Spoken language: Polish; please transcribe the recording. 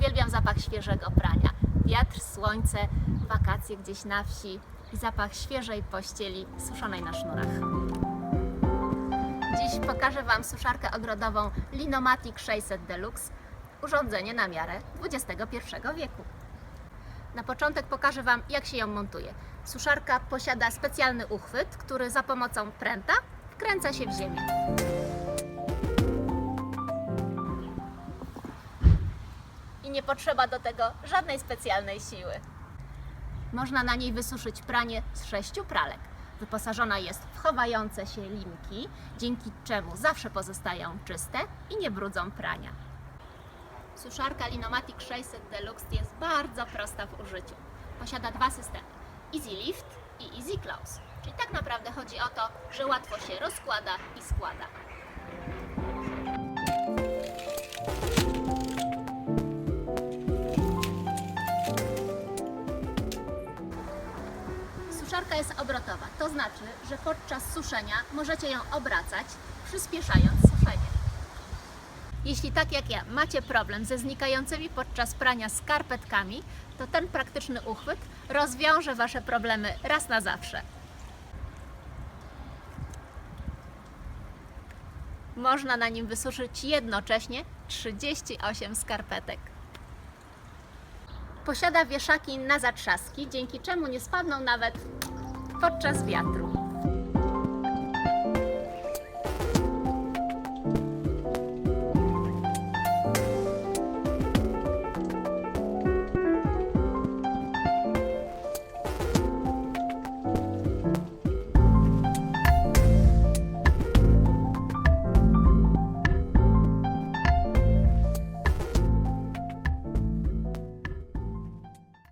Uwielbiam zapach świeżego prania. Wiatr, słońce, wakacje gdzieś na wsi i zapach świeżej pościeli suszonej na sznurach. Dziś pokażę Wam suszarkę ogrodową Linomatic 600 Deluxe, urządzenie na miarę XXI wieku. Na początek pokażę Wam, jak się ją montuje. Suszarka posiada specjalny uchwyt, który za pomocą pręta wkręca się w ziemię. I nie potrzeba do tego żadnej specjalnej siły. Można na niej wysuszyć pranie z sześciu pralek. Wyposażona jest w chowające się linki, dzięki czemu zawsze pozostają czyste i nie brudzą prania. Suszarka Linomatic 600 Deluxe jest bardzo prosta w użyciu. Posiada dwa systemy: Easy Lift i Easy Close. Czyli tak naprawdę chodzi o to, że łatwo się rozkłada i składa. Suszarka jest obrotowa, to znaczy, że podczas suszenia możecie ją obracać, przyspieszając suszenie. Jeśli tak jak ja macie problem ze znikającymi podczas prania skarpetkami, to ten praktyczny uchwyt rozwiąże Wasze problemy raz na zawsze. Można na nim wysuszyć jednocześnie 38 skarpetek. Posiada wieszaki na zatrzaski, dzięki czemu nie spadną nawet podczas wiatru.